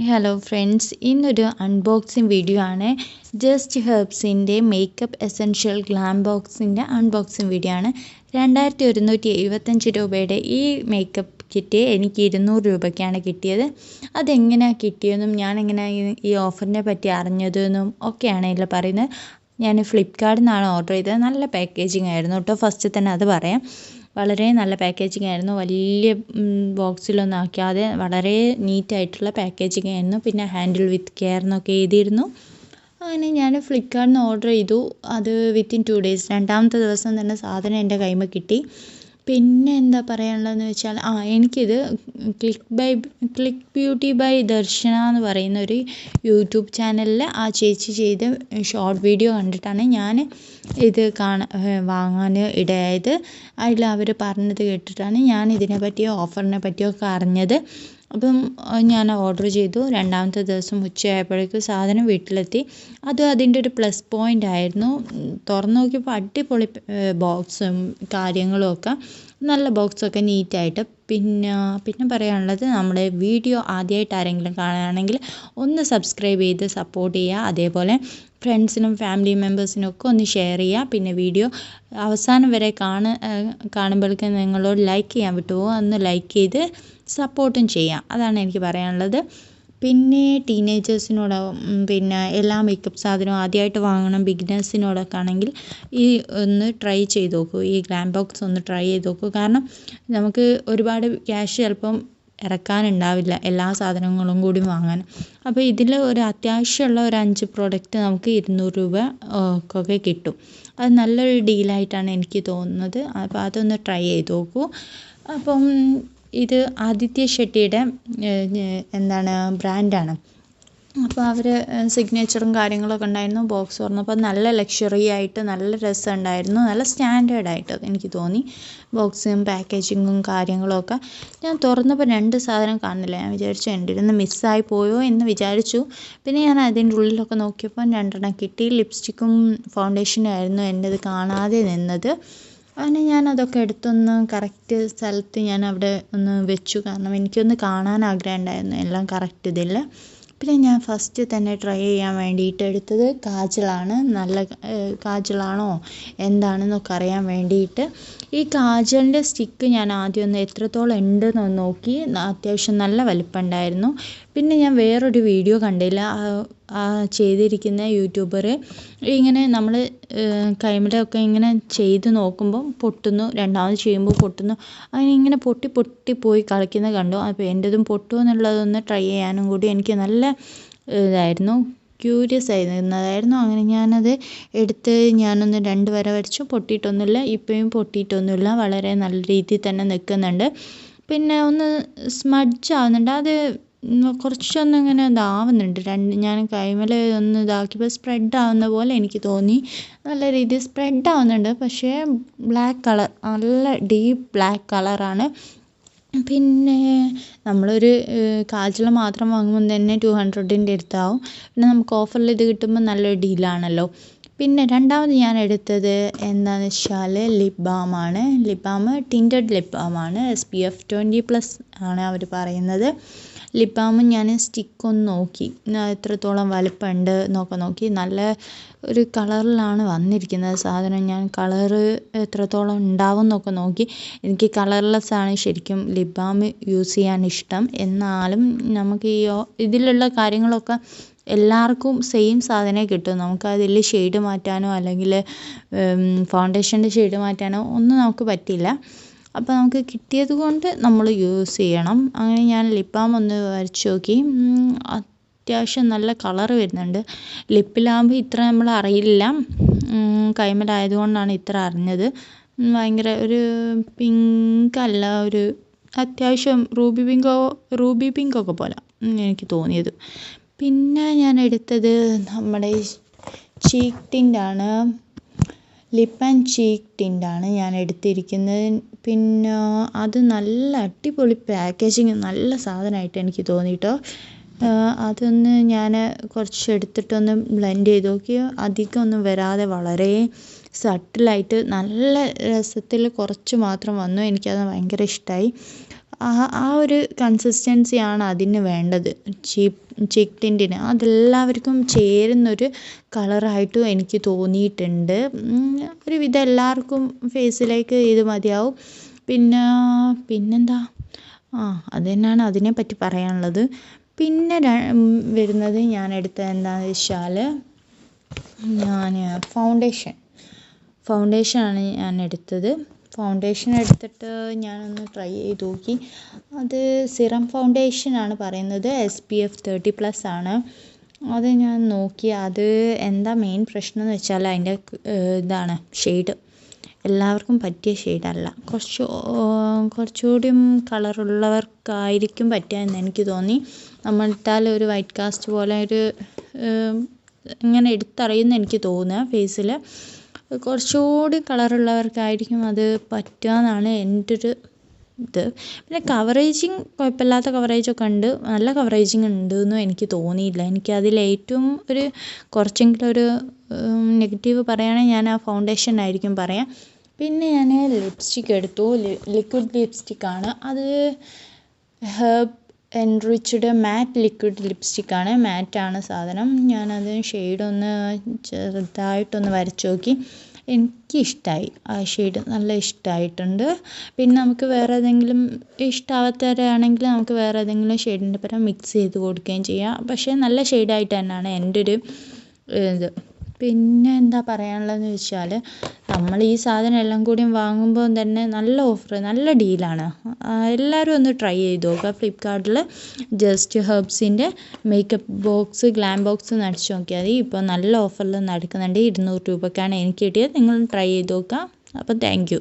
Hello friends ഇന്നൊരു unboxing video ആണ്. Just ഹെർബ്സിന്റെ മേക്കപ്പ് എസെൻഷ്യൽ ഗ്ലാം ബോക്സിന്റെ അൺബോക്സിങ് വീഡിയോ ആണ്. രണ്ടായിരത്തി ഒരുന്നൂറ്റി എഴുപത്തഞ്ച് രൂപയുടെ ഈ മേക്കപ്പ് കിറ്റ് എനിക്ക് ഇരുന്നൂറ് രൂപയ്ക്കാണ് കിട്ടിയത്. അതെങ്ങനെയാണ് കിട്ടിയതെന്നും ഞാൻ എങ്ങനെയാണ് ഈ ഓഫറിനെ പറ്റി അറിഞ്ഞതെന്നും ഒക്കെയാണ് ഇതിൽ പറയുന്നത്. ഞാൻ ഫ്ലിപ്കാർട്ടിൽ നിന്നാണ് ഓർഡർ ചെയ്തത്. നല്ല പാക്കേജിങ് ആയിരുന്നു കേട്ടോ. ഫസ്റ്റ് തന്നെ അത് പറയാം. വളരെ നല്ല പാക്കേജിങ് ആയിരുന്നു. വലിയ ബോക്സിലൊന്നും ആക്കാതെ വളരെ നീറ്റായിട്ടുള്ള പാക്കേജിങ് ആയിരുന്നു. പിന്നെ ഹാൻഡിൽ വിത്ത് കെയർ എന്നൊക്കെ എഴുതിയിരുന്നു. അങ്ങനെ ഞാൻ ഫ്ലിപ്കാർട്ടിൽ നിന്ന് ഓർഡർ ചെയ്തു. അത് വിത്തിൻ ടു ഡേയ്സ് രണ്ടാമത്തെ ദിവസം തന്നെ സാധനം എന്റെ കൈമ കിട്ടി. പിന്നെ എന്താ പറയാനുള്ളതെന്ന് വെച്ചാൽ ആ എനിക്കിത് click by click beauty by Darshana എന്ന് പറയുന്ന ഒരു യൂട്യൂബ് ചാനലിൽ ആ ചേച്ചി ചെയ്ത ഷോർട്ട് വീഡിയോ കണ്ടിട്ടാണ് ഞാൻ ഇത് കാണാൻ വാങ്ങാൻ ഇടയായത്. അതിൽ അവർ പറഞ്ഞത് കേട്ടിട്ടാണ് ഞാൻ ഇതിനെപ്പറ്റിയോ ഓഫറിനെ പറ്റിയൊക്കെ അറിഞ്ഞത്. അപ്പം ഞാൻ ഓർഡർ ചെയ്തു. രണ്ടാമത്തെ ദിവസം ഉച്ചയായപ്പോഴേക്കും സാധനം വീട്ടിലെത്തി. അത് അതിന്റെ ഒരു പ്ലസ് പോയിന്റ് ആയിരുന്നു. തുറന്ന് നോക്കിയപ്പോൾ അടിപൊളി ബോക്സും കാര്യങ്ങളും ഒക്കെ. നല്ല ബോക്സൊക്കെ നീറ്റായിട്ട് പിന്നെ പിന്നെ പറയാനുള്ളത് നമ്മുടെ വീഡിയോ ആദ്യമായിട്ട് ആരെങ്കിലും കാണുകയാണെങ്കിൽ ഒന്ന് സബ്സ്ക്രൈബ് ചെയ്ത് സപ്പോർട്ട് ചെയ്യുക. അതേപോലെ ഫ്രണ്ട്സിനും ഫാമിലി മെമ്പേഴ്സിനും ഒക്കെ ഒന്ന് ഷെയർ ചെയ്യുക. പിന്നെ വീഡിയോ അവസാനം വരെ കാണ കാണുമ്പോഴേക്കും നിങ്ങളോട് ലൈക്ക് ചെയ്യാൻ വിട്ടുപോകും ഒന്ന് ലൈക്ക് ചെയ്ത് സപ്പോർട്ടും ചെയ്യാം അതാണ് എനിക്ക് പറയാനുള്ളത്. പിന്നെ ടീനേജേഴ്സിനോട് പിന്നെ എല്ലാ മേക്കപ്പ് സാധനവും ആദ്യമായിട്ട് വാങ്ങണം ബിഗിനേഴ്സിനോടൊക്കെ ആണെങ്കിൽ ഈ ഒന്ന് ട്രൈ ചെയ്ത് നോക്കൂ ഈ ഗ്ലാം ബോക്സ് ഒന്ന് ട്രൈ ചെയ്ത് നോക്കൂ കാരണം നമുക്ക് ഒരുപാട് ക്യാഷ് ചിലപ്പം ഇറക്കാനുണ്ടാവില്ല എല്ലാ സാധനങ്ങളും കൂടി വാങ്ങാൻ. അപ്പോൾ ഇതിൽ ഒരു അത്യാവശ്യമുള്ള ഒരു അഞ്ച് പ്രോഡക്റ്റ് നമുക്ക് ഇരുന്നൂറ് രൂപ ഒക്കെ കിട്ടും. അത് നല്ലൊരു ഡീലായിട്ടാണ് എനിക്ക് തോന്നുന്നത്. അപ്പോൾ അതൊന്ന് ട്രൈ ചെയ്ത് നോക്കൂ അപ്പം ഇത് ആദിത്യ ഷെട്ടിയുടെ എന്താണ് ബ്രാൻഡാണ് അപ്പോൾ അവർ സിഗ്നേച്ചറും കാര്യങ്ങളൊക്കെ ഉണ്ടായിരുന്നു ബോക്സ് തുറന്നപ്പോൾ നല്ല ലക്ഷറി ആയിട്ട് നല്ല രസമുണ്ടായിരുന്നു നല്ല സ്റ്റാൻഡേർഡ് ആയിട്ട് എനിക്ക് തോന്നി. ബോക്സും പാക്കേജിങ്ങും കാര്യങ്ങളൊക്കെ. ഞാൻ തുറന്നപ്പോൾ രണ്ട് സാധനം കാണുന്നില്ല. ഞാൻ വിചാരിച്ചു എന്റെ ഇരുന്ന് മിസ്സായി പോയോ എന്ന് വിചാരിച്ചു. പിന്നെ ഞാൻ അതിന്റെ ഉള്ളിലൊക്കെ നോക്കിയപ്പോൾ രണ്ടെണ്ണം കിട്ടി. ലിപ്സ്റ്റിക്കും ഫൗണ്ടേഷനും ആയിരുന്നു എന്റേത് കാണാതെ നിന്നത്. അങ്ങനെ ഞാൻ അതൊക്കെ എടുത്തൊന്ന് കറക്റ്റ് സ്ഥലത്ത് ഞാൻ അവിടെ ഒന്ന് വെച്ചു. കാരണം എനിക്കൊന്ന് കാണാൻ ആഗ്രഹം ഉണ്ടായിരുന്നു എല്ലാം കറക്റ്റ് ഇതിൽ. പിന്നെ ഞാൻ ഫസ്റ്റ് തന്നെ ട്രൈ ചെയ്യാൻ വേണ്ടിയിട്ട് എടുത്തത് കാജലാണ്. നല്ല കാജലാണോ? എന്താണെന്നൊക്കെ അറിയാൻ വേണ്ടിയിട്ട്. ഈ കാജലിന്റെ സ്റ്റിക്ക് ഞാൻ ആദ്യം ഒന്ന് എത്രത്തോളം ഉണ്ടെന്ന് നോക്കി. അത്യാവശ്യം നല്ല വലിപ്പം ഉണ്ടായിരുന്നു പിന്നെ ഞാൻ വേറൊരു വീഡിയോ കണ്ടില്ല. ചെയ്തിരിക്കുന്ന യൂട്യൂബർ ഇങ്ങനെ നമ്മൾ കൈമലൊക്കെ ഇങ്ങനെ ചെയ്ത് നോക്കുമ്പോൾ പൊട്ടുന്നു രണ്ടാമത് ചെയ്യുമ്പോൾ പൊട്ടുന്നു. അങ്ങനെ ഇങ്ങനെ പൊട്ടി പൊട്ടി പോയി കളിക്കുന്നത് കണ്ടു. അപ്പോൾ എന്റെതും പൊട്ടുമോ എന്നുള്ളതൊന്ന് ട്രൈ ചെയ്യാനും കൂടി എനിക്ക് നല്ല ഇതായിരുന്നു ക്യൂരിയസ് ആയിരുന്നതായിരുന്നു അങ്ങനെ ഞാനത് എടുത്ത് ഞാനൊന്ന് രണ്ട് വര വരച്ചു. പൊട്ടിയിട്ടൊന്നുമില്ല ഇപ്പോഴും പൊട്ടിയിട്ടൊന്നുമില്ല. വളരെ നല്ല രീതിയിൽ തന്നെ നിൽക്കുന്നുണ്ട്. പിന്നെ ഒന്ന് സ്മഡ്ജ് ആവുന്നുണ്ട്. അത് കുറച്ചൊന്ന് ഇങ്ങനെ ഇതാവുന്നുണ്ട്. രണ്ട് ഞാൻ കൈമേൽ ഒന്ന് ഇതാക്കിയപ്പോൾ സ്പ്രെഡ് ആവുന്ന പോലെ എനിക്ക് തോന്നി. നല്ല രീതിയിൽ സ്പ്രെഡ് ആവുന്നുണ്ട്. പക്ഷേ ബ്ലാക്ക് കളർ നല്ല ഡീപ്പ് ബ്ലാക്ക് കളറാണ് പിന്നെ നമ്മളൊരു കാജൽ മാത്രം വാങ്ങുമ്പോൾ തന്നെ ടു ഹൺഡ്രഡിന്റെ അടുത്താവും. പിന്നെ നമുക്ക് ഓഫറിൽ ഇത് കിട്ടുമ്പോൾ നല്ലൊരു ഡീലാണല്ലോ പിന്നെ രണ്ടാമത് ഞാൻ എടുത്തത് എന്താണെന്ന് വെച്ചാൽ ലിപ് ബാമാണ് lip balm tinted lip ബാമാണ് S P F twenty plus ആണ് അവർ പറയുന്നത്. ലിപ് ഞാൻ സ്റ്റിക്ക് ഒന്ന് നോക്കി. എത്രത്തോളം വലിപ്പമുണ്ട് എന്നൊക്കെ നോക്കി. നല്ല ഒരു കളറിലാണ് വന്നിരിക്കുന്നത് സാധനം. ഞാൻ കളറ് എത്രത്തോളം ഉണ്ടാവും എന്നൊക്കെ നോക്കി. എനിക്ക് കളർലെസ് ആണ് ശരിക്കും ലിപ് യൂസ് ചെയ്യാൻ ഇഷ്ടം. എന്നാലും നമുക്ക് ഈ ഇതിലുള്ള കാര്യങ്ങളൊക്കെ എല്ലാവർക്കും സെയിം സാധനമേ കിട്ടൂ. നമുക്ക് അതിൽ ഷെയ്ഡ് മാറ്റാനോ അല്ലെങ്കിൽ ഫൗണ്ടേഷന്റെ ഷെയ്ഡ് മാറ്റാനോ ഒന്നും നമുക്ക് പറ്റില്ല. അപ്പോൾ നമുക്ക് കിട്ടിയത് കൊണ്ട് നമ്മൾ യൂസ് ചെയ്യണം. അങ്ങനെ ഞാൻ ലിപ് ബാം ഒന്ന് വരച്ച് നോക്കി. അത്യാവശ്യം നല്ല കളർ വരുന്നുണ്ട്. ലിപ്പിലാകുമ്പോൾ ഇത്ര നമ്മൾ അറിയില്ല. കൈമലായതുകൊണ്ടാണ് ഇത്ര അറിഞ്ഞത്. ഭയങ്കര ഒരു പിങ്ക് അല്ല ഒരു അത്യാവശ്യം റൂബി പിങ്കോ റൂബി പിങ്കൊക്കെ പോലെ എനിക്ക് തോന്നിയത്. പിന്നെ ഞാൻ എടുത്തത് നമ്മുടെ ചീക്ക് ടിന്റാണ് ലിപ്പ് ആൻഡ് ചീക്ക് ടിന്റാണ് ഞാൻ എടുത്തിരിക്കുന്നത്. പിന്നെ അത് നല്ല അടിപൊളി പാക്കേജിങ് നല്ല സാധനമായിട്ട് എനിക്ക് തോന്നി കേട്ടോ അതൊന്ന് ഞാൻ കുറച്ച് എടുത്തിട്ടൊന്ന് ബ്ലെൻഡ് ചെയ്ത് അധികം ഒന്നും വരാതെ വളരെ സട്ടിലായിട്ട് നല്ല രസത്തിൽ കുറച്ച് മാത്രം വന്നു. എനിക്കത് ഭയങ്കര ഇഷ്ടമായി ആ ആ ഒരു കൺസിസ്റ്റൻസിയാണ് അതിന് വേണ്ടത്. ചിക്ക് ടിന്റിന് അതെല്ലാവർക്കും ചേരുന്നൊരു കളറായിട്ടും എനിക്ക് തോന്നിയിട്ടുണ്ട്. ഒരുവിധം എല്ലാവർക്കും ഫേസിലേക്ക് ഇത് മതിയാവും. പിന്നെ പിന്നെന്താ? ആ അത് തന്നെയാണ് അതിനെപ്പറ്റി പറയാനുള്ളത്. പിന്നെ വരുന്നത് ഞാൻ എടുത്ത എന്താണെന്ന് വെച്ചാൽ ഞാൻ ഫൗണ്ടേഷൻ ഫൗണ്ടേഷനാണ് ഞാൻ എടുത്തത്. ഫൗണ്ടേഷൻ എടുത്തിട്ട് ഞാനൊന്ന് ട്രൈ ചെയ്ത് നോക്കി. അത് സിറം ഫൗണ്ടേഷനാണ് പറയുന്നത്. S P F thirty plus ആണ്. അത് ഞാൻ നോക്കി. അത് എന്താ മെയിൻ പ്രശ്നം എന്ന് വെച്ചാൽ അതിന്റെ ഇതാണ് ഷെയ്ഡ് എല്ലാവർക്കും പറ്റിയ ഷെയ്ഡല്ല കുറച്ച് കുറച്ചുകൂടിയും കളറുള്ളവർക്കായിരിക്കും പറ്റുക എന്ന് എനിക്ക് തോന്നി. നമ്മളിട്ടാൽ ഒരു വൈറ്റ് കാസ്റ്റ് പോലെ ഒരു ഇങ്ങനെ എടുത്തറിയുമെന്ന് എനിക്ക് തോന്നുക ഫേസിൽ കുറച്ചുകൂടി കളറുള്ളവർക്കായിരിക്കും അത് പറ്റുക എന്നാണ് എന്റെ ഒരു ഇത്. പിന്നെ കവറേജിങ് കുഴപ്പമില്ലാത്ത കവറേജൊക്കെ ഉണ്ട്. നല്ല കവറേജിങ് ഉണ്ട് എന്നും എനിക്ക് തോന്നിയില്ല. എനിക്ക് അതിൽ ഏറ്റവും ഒരു കുറച്ചെങ്കിലും ഒരു നെഗറ്റീവ് പറയുകയാണെങ്കിൽ ഞാൻ ആ ഫൗണ്ടേഷൻ ആയിരിക്കും പറയാം. പിന്നെ ഞാൻ ലിപ്സ്റ്റിക്ക് എടുത്തു. ലിക്വിഡ് ലിപ്സ്റ്റിക്കാണ് അത് ഹെർബ് എൻറിച്ച്ഡ് മാറ്റ് ലിക്വിഡ് ലിപ്സ്റ്റിക്കാണ് മാറ്റാണ് സാധനം. ഞാനത് ഷെയ്ഡൊന്ന് ചെറുതായിട്ടൊന്ന് വരച്ച് നോക്കി. എനിക്കിഷ്ടമായി ആ ഷെയ്ഡ് നല്ല ഇഷ്ടമായിട്ടുണ്ട് പിന്നെ നമുക്ക് വേറെ ഏതെങ്കിലും ഇഷ്ടമാവാത്തവരാണെങ്കിൽ നമുക്ക് വേറെ ഏതെങ്കിലും ഷെയ്ഡിന്റെ പരം മിക്സ് ചെയ്ത് കൊടുക്കുകയും ചെയ്യാം. പക്ഷേ നല്ല ഷെയ്ഡായിട്ട് തന്നെയാണ് എന്റെ ഒരു ഇത്. പിന്നെ എന്താ പറയാനുള്ളതെന്ന് വെച്ചാൽ നമ്മൾ ഈ സാധനം എല്ലാം കൂടിയും വാങ്ങുമ്പോൾ തന്നെ നല്ല ഓഫർ നല്ല ഡീലാണ് എല്ലാവരും ഒന്ന് ട്രൈ ചെയ്ത് നോക്കുക ഫ്ലിപ്പ്കാർട്ടിൽ ജസ്റ്റ് ഹെർബ്സിന്റെ മേക്കപ്പ് ബോക്സ് ഗ്ലാം ബോക്സ് എന്ന് നോക്കിയാൽ മതി. ഇപ്പോൾ നല്ല ഓഫറിൽ നടക്കുന്നുണ്ട്. ഇരുന്നൂറ് രൂപയ്ക്കാണ് എനിക്ക് കിട്ടിയത്. നിങ്ങൾ ട്രൈ ചെയ്ത് നോക്കുക അപ്പോൾ താങ്ക് യു